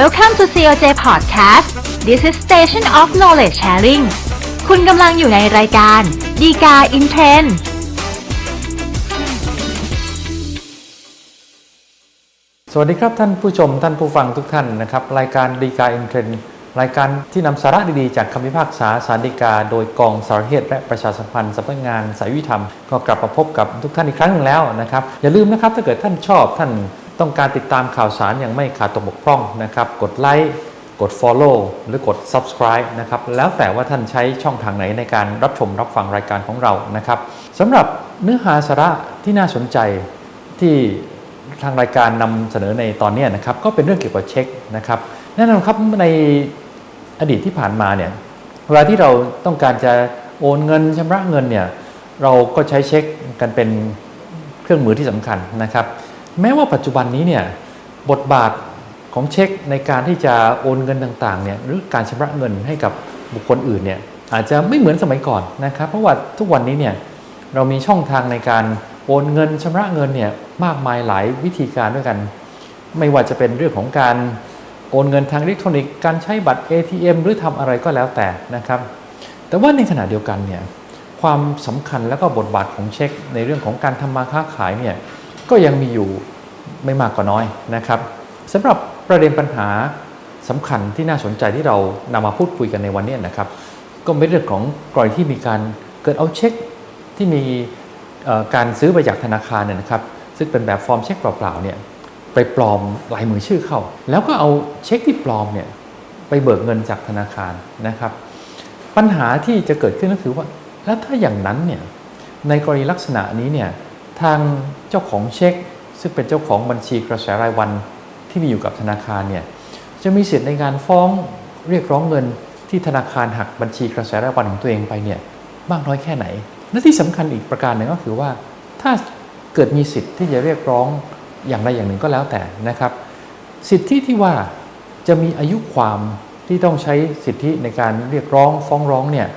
Welcome to COJ Podcast This is Station of Knowledge Sharing คุณกำลังอยู่ในรายการดีกา in Trend สวัสดีครับท่านผู้ชมท่านผู้ฟังทุกท่านนะครับ รายการดีกาอินเทรนรายการที่นำสาระดีๆ จากคำพิพากษาสารดีกา โดยกองสารเหตุและประชาสัมพันธ์สำนักงานสายวิธรรม ก็กลับมาพบกับทุกท่านอีกครั้งหนึ่งแล้วนะครับ อย่าลืมนะครับถ้าเกิดท่านชอบท่าน ต้องการติดตามข่าวสารอย่างไม่ขาดตกบกพร่องนะครับ กดไลค์กด Follow หรือกด Subscribe นะครับ แล้วแต่ว่าท่านใช้ช่องทางไหนในการรับชมรับฟังรายการของเรานะครับสำหรับเนื้อหาสาระที่น่าสนใจที่ทางรายการนำเสนอในตอนนี้นะครับก็เป็นเรื่องเกี่ยวกับเช็คนะครับแน่นอนครับในอดีตที่ผ่านมาเนี่ยเวลาที่เราต้องการจะโอนเงินชำระเงินเนี่ยเราก็ใช้เช็คกันเป็นเครื่องมือที่สำคัญนะครับ แม้ว่าปัจจุบันนี้เนี่ยบทบาทของเช็คในการที่จะโอนเงินต่างๆเนี่ยหรือการชำระเงินให้กับบุคคลอื่นเนี่ยอาจจะไม่เหมือนสมัยก่อนนะครับ เพราะว่าทุกวันนี้เนี่ยเรามีช่องทางในการโอนเงินชำระเงินเนี่ยมากมายหลายวิธีการด้วยกัน ไม่ว่าจะเป็นเรื่องของการโอนเงินทางอิเล็กทรอนิกส์การใช้บัตร ATM หรือทำอะไรก็แล้วแต่นะครับ แต่ว่าในขณะเดียวกันเนี่ยความสำคัญและก็บทบาทของเช็ค ในเรื่องของการทำมาค้าขายเนี่ย ก็ยังมีอยู่ไม่มากก็น้อยนะครับสำหรับประเด็นปัญหาสำคัญที่น่าสนใจที่เรานำมาพูดคุยกันในวันนี้นะครับ ก็เป็นเรื่องของกรณีที่มีการเกิดเอาเช็คที่มีการซื้อไปจากธนาคารเนี่ยนะครับ ซึ่งเป็นแบบฟอร์มเช็คเปล่าๆเนี่ยไปปลอมลายมือชื่อเข้า แล้วก็เอาเช็คที่ปลอมเนี่ยไปเบิกเงินจากธนาคารนะครับ ปัญหาที่จะเกิดขึ้นก็คือว่า แล้วถ้าอย่างนั้นเนี่ยในกรณีลักษณะนี้เนี่ย ทางเจ้าของเช็ค ซึ่งเป็นเจ้าของบัญชีกระแสรายวันที่มีอยู่กับธนาคารเนี่ยจะมีสิทธิ์ในการฟ้องเรียกร้องเงินที่ธนาคารหักบัญชีกระแสรายวันของตัวเองไปเนี่ยมากน้อยแค่ไหน และที่สำคัญอีกประการหนึ่งก็คือว่า ถ้าเกิดมีสิทธิ์ที่จะเรียกร้องอย่างใดอย่างหนึ่งก็แล้วแต่นะครับ สิทธิที่ว่าจะมีอายุความที่ต้องใช้สิทธิในการเรียกร้องฟ้องร้องเนี่ย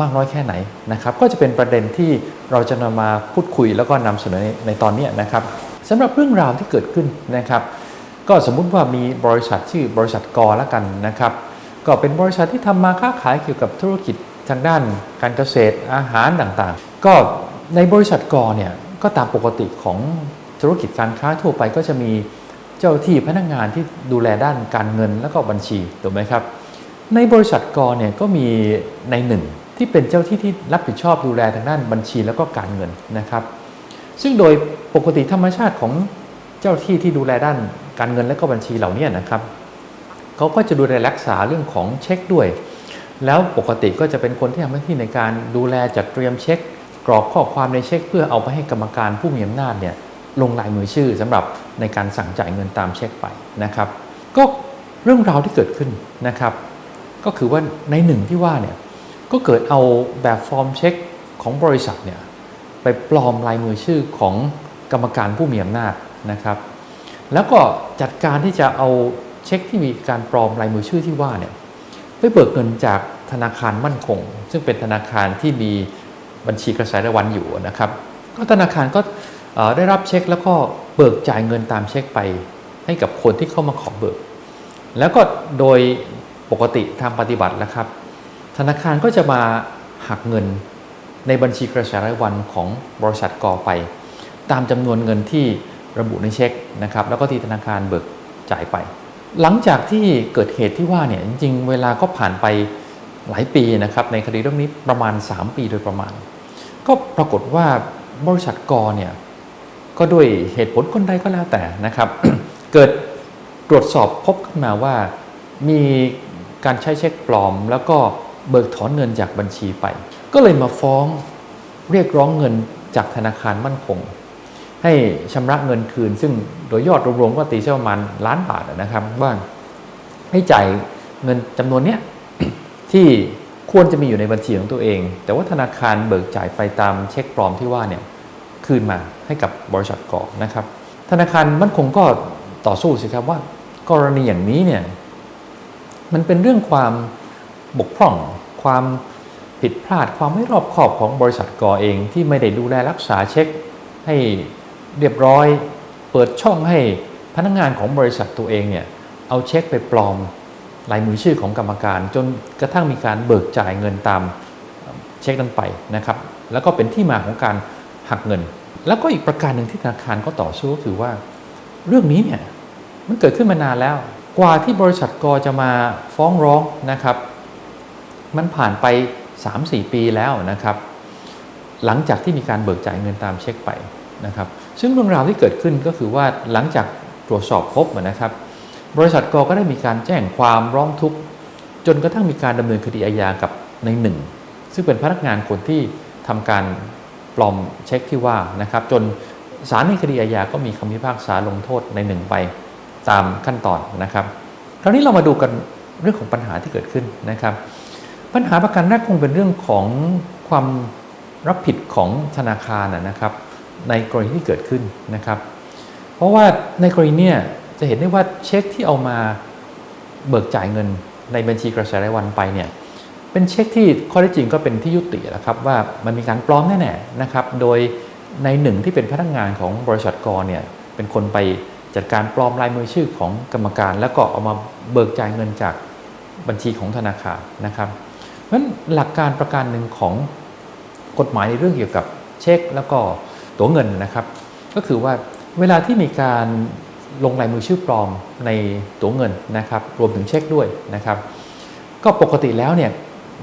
มากน้อยแค่ไหนนะครับ ก็จะเป็นประเด็นที่เราจะนำมาพูดคุยแล้วก็นำเสนอในในตอนนี้นะครับสำหรับเรื่องราวที่เกิดขึ้นนะครับ ก็สมมุติว่ามีบริษัทชื่อบริษัทกอละกันนะครับ ก็เป็นบริษัทที่ทำมาค้าขายเกี่ยวกับธุรกิจทางด้านการเกษตรอาหารต่างๆ ก็ในบริษัทกอเนี่ยก็ตามปกติของธุรกิจการค้าทั่วไปก็จะมีเจ้าที่พนักงานที่ดูแลด้านการเงินแล้วก็บัญชีถูกไหมครับ ในบริษัทกอเนี่ยก็มีในหนึ่ง ที่เป็นเจ้าที่ที่รับผิดชอบดูแลทางด้านบัญชีแล้วก็การเงินนะครับ ซึ่งโดยปกติธรรมชาติของเจ้าที่ที่ดูแลด้านการเงินและก็บัญชีเหล่านี้นะครับเขาก็จะดูแลรักษาเรื่องของเช็คด้วย แล้วปกติก็จะเป็นคนที่ทำหน้าที่ในการดูแลจัดเตรียมเช็ค กรอกข้อความในเช็ค เพื่อเอาไปให้กรรมการผู้มีอำนาจเนี่ยลงลายมือชื่อสำหรับในการสั่งจ่ายเงินตามเช็คไปนะครับ ก็เรื่องราวที่เกิดขึ้นนะครับ ก็คือว่าในหนึ่งที่ว่าเนี่ย ก็เกิดเอาแบบฟอร์มเช็คของบริษัทเนี่ยไปปลอมลายมือชื่อของกรรมการผู้มีอำนาจนะครับ แล้วก็จัดการที่จะเอาเช็คที่มีการปลอมลายมือชื่อที่ว่าเนี่ยไปเบิกเงินจากธนาคารมั่นคง ซึ่งเป็นธนาคารที่มีบัญชีกระแสรายวันอยู่นะครับก็ธนาคารก็ได้รับเช็คแล้วก็เบิกจ่ายเงินตามเช็คไปให้กับคนที่เข้ามาขอเบิก แล้วก็โดยปกติทางปฏิบัติแล้วครับ ธนาคารก็จะมาหักเงินในบัญชีกระแสรายวันของบริษัทกอไป ตามจำนวนเงินที่ระบุในเช็คนะครับแล้วก็ที่ธนาคารเบิกจ่ายไป หลังจากที่เกิดเหตุที่ว่าเนี่ยจริงๆ เวลาก็ผ่านไปหลายปีนะครับในคดีเรื่องนี้ประมาณ 3 ปีโดยประมาณ ก็ปรากฏว่าบริษัทกอเนี่ยก็ด้วยเหตุผลคนใดก็แล้วแต่นะครับ เกิดตรวจสอบพบขึ้นมาว่ามีการใช้เช็คปลอม แล้วก็ เบิกถอนเงินจากบัญชีไป ก็เลยมาฟ้องเรียกร้องเงินจากธนาคารมั่นคง ให้ชำระเงินคืน ซึ่งโดยยอดรวมๆก็ตีสักประมาณล้านบาทนะครับว่าให้จ่ายเงินจำนวนเนี้ยที่ควรจะมีอยู่ในบัญชีของตัวเอง แต่ว่าธนาคารเบิกจ่ายไปตามเช็คปลอมที่ว่าเนี่ยคืนมาให้กับบริษัทก่อนะครับ ธนาคารมั่นคงก็ต่อสู้สิครับว่า กรณีอย่างนี้เนี่ยมันเป็นเรื่องความ บกพร่อง ความผิดพลาดความไม่รอบคอบของบริษัทกอเองที่ไม่ได้ดูแลรักษาเช็ค ให้เรียบร้อย เปิดช่องให้พนักงานของบริษัทตัวเองเนี่ยเอาเช็คไปปลอมลายมือชื่อของกรรมการ จนกระทั่งมีการเบิกจ่ายเงินตามเช็คนั้นไปนะครับ แล้วก็เป็นที่มาของการหักเงิน แล้วก็อีกประการหนึ่งที่ธนาคารก็ต่อสู้ก็คือว่า เรื่องนี้เนี่ยมันเกิดขึ้นมานานแล้ว กว่าที่บริษัทกจะมาฟ้องร้องนะครับ มันผ่านไป 3-4 ปีแล้วนะครับ หลังจากที่มีการเบิกจ่ายเงินตามเช็คไปนะครับ ซึ่งเรื่องราวที่เกิดขึ้นก็คือว่าหลังจากตรวจสอบพบนะครับ บริษัทกก็ได้มีการแจ้งความร้องทุกข์จนกระทั่งมีการดำเนินคดีอาญากับในหนึ่งซึ่งเป็นพนักงานคนที่ทำการปลอมเช็คที่ว่านะครับ จนศาลในคดีอาญาก็มีคำพิพากษาลงโทษในหนึ่งไปตามขั้นตอนนะครับ คราวนี้เรามาดูกันเรื่องของปัญหาที่เกิดขึ้นนะครับ ปัญหาประการแรกคงเป็นเรื่องของความรับผิดของธนาคารนะนะครับ ในกรณีที่เกิดขึ้นนะครับ เพราะว่าในกรณีเนี่ยจะเห็นได้ว่าเช็คที่เอามาเบิกจ่ายเงินในบัญชีกระแสรายวันไปเนี่ยเป็นเช็คที่ข้อเท็จจริงก็เป็นที่ยุติแล้วครับว่ามันมีการปลอมแน่ๆนะครับ โดยในหนึ่งที่เป็นพนักงานของบริษัทกรเนี่ยเป็นคนไปจัดการปลอมลายมือชื่อของกรรมการ แล้วก็เอามาเบิกจ่ายเงินจากบัญชีของธนาคารนะครับ เพราะฉะนั้นหลักการประการหนึ่งของกฎหมายในเรื่องเกี่ยวกับเช็คแล้วก็ตัวเงินนะครับ ก็คือว่าเวลาที่มีการลงลายมือชื่อปลอมในตัวเงินนะครับ รวมถึงเช็คด้วยนะครับ ก็ปกติแล้วเนี่ย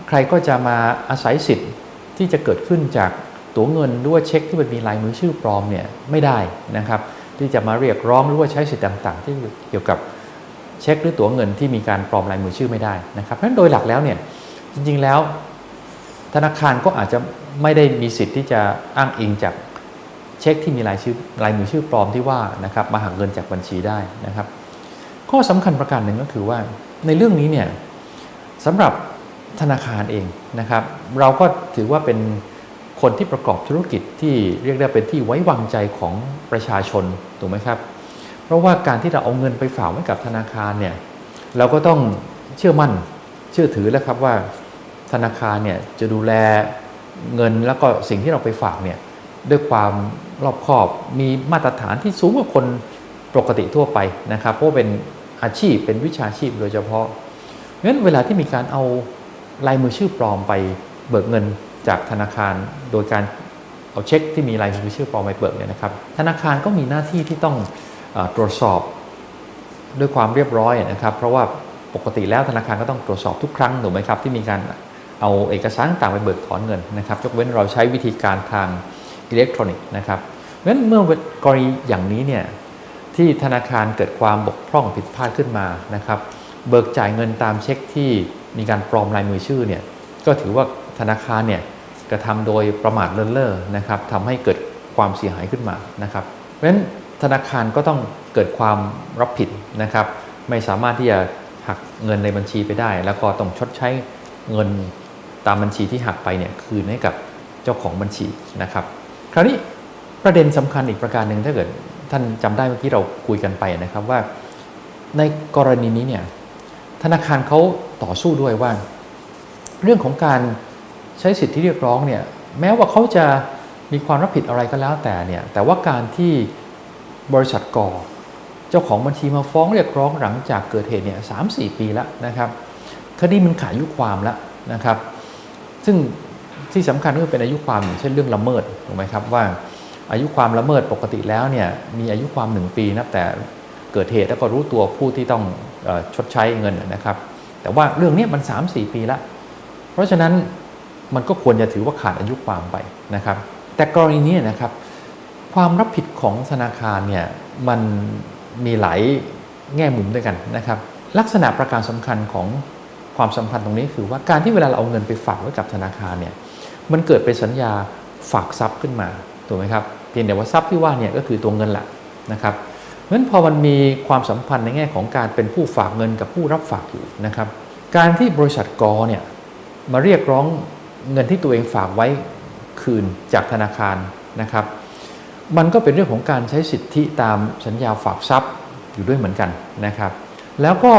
ใครก็จะมาอาศัยสิทธิ์ที่จะเกิดขึ้นจากตัวเงินด้วยเช็คที่มันมีลายมือชื่อปลอมเนี่ยไม่ได้นะครับ ที่จะมาเรียกร้องหรือว่าใช้สิทธิ์ต่างๆ ที่เกี่ยวกับเช็คหรือตัวเงินที่มีการปลอมลายมือชื่อไม่ได้นะครับเพราะฉะนั้นโดยหลักแล้วเนี่ย จริง ๆ แล้ว ธนาคารก็อาจจะไม่ได้มีสิทธิ์ที่จะอ้างอิงจากเช็คที่มีลายชื่อลายมือชื่อปลอมที่ว่านะครับมาหักเงินจากบัญชีได้นะครับ ข้อสำคัญประการหนึ่งก็คือว่าในเรื่องนี้เนี่ยสำหรับธนาคารเองนะครับ เราก็ถือว่าเป็นคนที่ประกอบธุรกิจที่เรียกได้เป็นที่ไว้วางใจของประชาชนถูกไหมครับ เพราะว่าการที่เราเอาเงินไปฝากไว้กับธนาคารเนี่ยเราก็ต้องเชื่อมั่น เชื่อถือแล้วครับว่าธนาคารเนี่ยจะดูแลเงินแล้วก็สิ่งที่เราไปฝากเนี่ยด้วยความรอบคอบมีมาตรฐานที่สูงกว่าคนปกติทั่วไปนะครับ เพราะเป็นอาชีพเป็นวิชาชีพโดยเฉพาะเราะนั้นเวลาที่มีการเอาลายมือชื่อปลอมไปเบิกเงินจากธนาคาร โดยการเอาเช็คที่มีลายมือชื่อปลอมไปเบิกเนี่ยนะครับ ธนาคารก็มีหน้าที่ที่ต้องอตรวจสอบด้วยความเรียบร้อยนะครับ เพราะว่า ปกติแล้วธนาคารก็ต้องตรวจสอบทุกครั้งถูกไหมครับที่มีการเอาเอกสารต่างไปเบิกถอนเงินนะครับยกเว้นเราใช้วิธีการทางอิเล็กทรอนิกส์นะครับเพราะฉะนั้นเมื่อกรณีอย่างนี้เนี่ยที่ธนาคารเกิดความบกพร่องผิดพลาดขึ้นมานะครับเบิกจ่ายเงินตามเช็คที่มีการปลอมลายมือชื่อเนี่ยก็ถือว่าธนาคารเนี่ยกระทำโดยประมาทเลินเล่อนะครับทำให้เกิดความเสียหายขึ้นมานะครับเพราะฉะนั้นธนาคารก็ต้องเกิดความรับผิดนะครับ ไม่สามารถที่จะ หักเงินในบัญชีไปได้ แล้วก็ต้องชดใช้เงินตามบัญชีที่หักไปเนี่ยคืนให้กับเจ้าของบัญชีนะครับ คราวนี้ประเด็นสำคัญอีกประการหนึ่งถ้าเกิดท่านจำได้เมื่อกี้เราคุยกันไปนะครับว่า ในกรณีนี้เนี่ยธนาคารเขาต่อสู้ด้วยว่า เรื่องของการใช้สิทธิเรียกร้องเนี่ยแม้ว่าเขาจะมีความรับผิดอะไรก็แล้วแต่เนี่ยแต่ว่าการที่บริษัทก่อ จ้าของบัญชีมาฟ้องเรียกร้องหลังจากเกิดเหตุเนี่ยสามสี่ปีแล้วนะครับคดีมันขาดอายุความแล้วนะครับ ซึ่งที่สำคัญก็คือเป็นอายุความอย่างเช่นเรื่องละเมิดถูกไหมครับว่าอายุความละเมิดปกติแล้วเนี่ยมีอายุความหนึ่งปีนับแต่เกิดเหตุแล้วก็รู้ตัวผู้ที่ต้องอชดใช้เงินนะครับ แต่ว่าเรื่องนี้มัน 3-4 ปีแล้วเพราะฉะนั้นมันก็ควรจะถือว่าขาดอายุความไปนะครับ แต่กรณีนี้นะครับ ความรับผิดของธนาคารเนี่ยมัน มีหลายแง่มุมด้วยกันนะครับ ลักษณะประการสำคัญของความสัมพันธ์ตรงนี้คือว่าการที่เวลาเราเอาเงินไปฝากไว้กับธนาคารเนี่ยมันเกิดเป็นสัญญาฝากทรัพย์ขึ้นมาถูกไหมครับเพียงแต่ว่าทรัพย์ที่ว่าเนี่ยก็คือตัวเงินแหละนะครับเพราะฉะนั้นพอมันมีความสัมพันธ์ในแง่ของการเป็นผู้ฝากเงินกับผู้รับฝากอยู่นะครับ การที่บริษัทกอเนี่ยมาเรียกร้องเงินที่ตัวเองฝากไว้คืนจากธนาคารนะครับ มันก็เป็นเรื่องของการใช้สิทธิตามสัญญาฝากทรัพย์อยู่ด้วยเหมือนกันนะครับ แล้วก็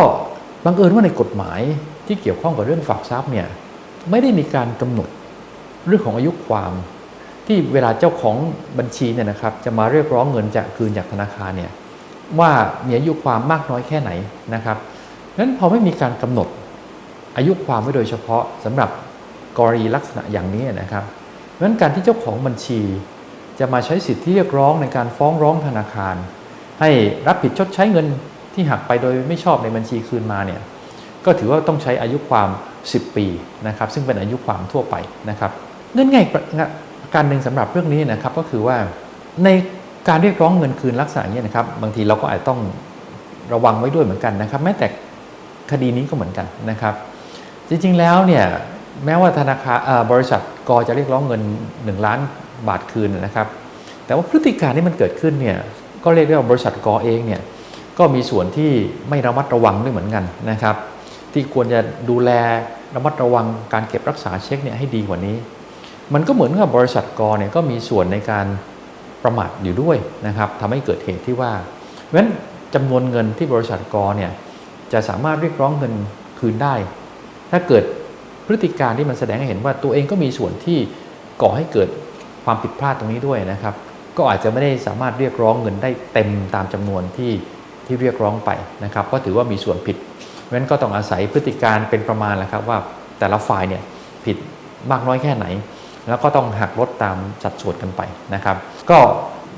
บังเอิญว่าในกฎหมายที่เกี่ยวข้องกับเรื่องฝากทรัพย์เนี่ยไม่ได้มีการกำหนดเรื่องของอายุความที่เวลาเจ้าของบัญชีเนี่ยนะครับ จะมาเรียกร้องเงินจากคืนจากธนาคารเนี่ยว่ามีอายุความมากน้อยแค่ไหนนะครับนั้นพอไม่มีการกำหนดอายุความไว้โดยเฉพาะสำหรับกรณีลักษณะอย่างนี้นะครับเพราะฉะนั้นการที่เจ้าของบัญชี จะมาใช้สิทธิเรียกร้องในการฟ้องร้องธนาคาร ให้รับผิดชดใช้เงินที่หักไปโดยไม่ชอบในบัญชีคืนมาเนี่ยก็ถือว่าต้องใช้อายุความ 10 ปีนะครับซึ่งเป็นอายุความทั่วไปนะครับเงื่อนไขการหนึ่งสำหรับเรื่องนี้นะครับก็คือว่าในการเรียกร้องเงินคืนลักษณะนี้นะครับบางทีเราก็อาจต้องระวังไว้ด้วยเหมือนกันนะครับแม้แต่คดีนี้ก็เหมือนกันนะครับ จริงๆแล้วเนี่ยแม้ว่าธนาคารบริษัทกอจะเรียกร้องเงิน 1 ล้าน บาทคืนนะครับ แต่ว่าพฤติการที่มันเกิดขึ้นเนี่ยก็เรียกได้ว่าบริษัทกอเองเนี่ยก็มีส่วนที่ไม่ระมัดระวังด้วยเหมือนกันนะครับ ที่ควรจะดูแลระมัดระวังการเก็บรักษาเช็คเนี่ยให้ดีกว่านี้ มันก็เหมือนกับบริษัทกอเนี่ยก็มีส่วนในการประมาทอยู่ด้วยนะครับทำให้เกิดเหตุที่ว่าเพราะฉะนั้นจำนวนเงินที่บริษัทกอเนี่ยจะสามารถเรียกร้องเงินคืนได้ ถ้าเกิดพฤติการที่มันแสดงให้เห็นว่าตัวเองก็มีส่วนที่ก่อให้เกิด ความผิดพลาดตรงนี้ด้วยนะครับ ก็อาจจะไม่ได้สามารถเรียกร้องเงินได้เต็มตามจำนวนที่ที่เรียกร้องไปนะครับ ก็ถือว่ามีส่วนผิดเพราะฉะนั้นก็ต้องอาศัยพฤติการเป็นประมาณแหละครับว่าแต่ละฝ่ายเนี่ยผิดมากน้อยแค่ไหน แล้วก็ต้องหักลดตามสัดส่วนกันไปนะครับ ก็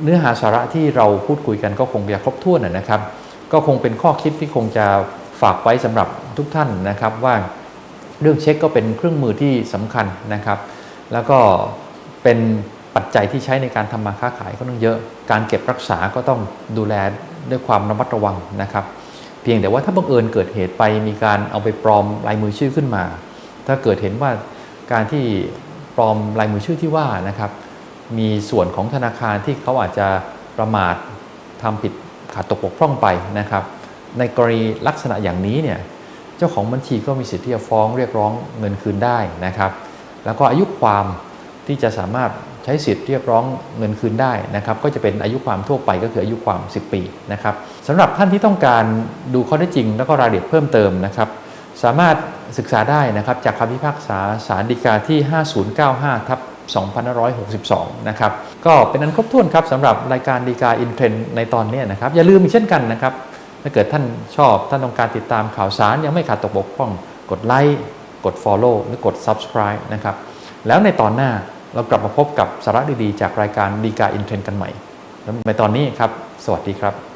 เนื้อหาสาระที่เราพูดคุยกันก็คงจะครบถ้วนนะครับ ก็คงเป็นข้อคิดที่คงจะฝากไว้สำหรับทุกท่านนะครับว่าเรื่องเช็คก็เป็นเครื่องมือที่สำคัญนะครับ แล้วก็เป็น ปัจจัยที่ใช้ในการทำมาค้าขายก็ต้องเยอะ การเก็บรักษาก็ต้องดูแลด้วยความระมัดระวังนะครับ เพียงแต่ว่าถ้าบังเอิญเกิดเหตุไปมีการเอาไปปลอมลายมือชื่อขึ้นมา ถ้าเกิดเห็นว่าการที่ปลอมลายมือชื่อที่ว่านะครับ มีส่วนของธนาคารที่เขาอาจจะประมาททำผิดขาดตกบกพร่องไปนะครับ ในกรณีลักษณะอย่างนี้เนี่ยเจ้าของบัญชีก็มีสิทธิ์ที่จะฟ้องเรียกร้องเงินคืนได้นะครับ แล้วก็อายุความที่จะสามารถ ใช้สิทธิ์เรียกร้องเงินคืนได้นะครับก็จะเป็นอายุความทั่วไปก็คืออายุความ 10 ปีนะครับสำหรับท่านที่ต้องการดูข้อเท็จจริง แล้วก็รายละเอียดเพิ่มเติมนะครับสามารถศึกษาได้นะครับจากคำพิพากษาศาลฎีกาที่ 5095ทับ2562 นะครับ ก็เป็นอันครบถ้วนครับสำหรับรายการดีกาอินเทรนในตอนนี้นะครับ อย่าลืมอีกเช่นกันนะครับ ถ้าเกิดท่านชอบท่านต้องการติดตามข่าวสารยังไม่ขาดตกบกพร่อง กดไลค์กด Follow หรือกด Subscribe นะครับ แล้วในตอนหน้า เรากลับมาพบกับสาระดีๆ จากรายการดีกาอินเทรนกันใหม่แล้วในตอนนี้ครับ สวัสดีครับ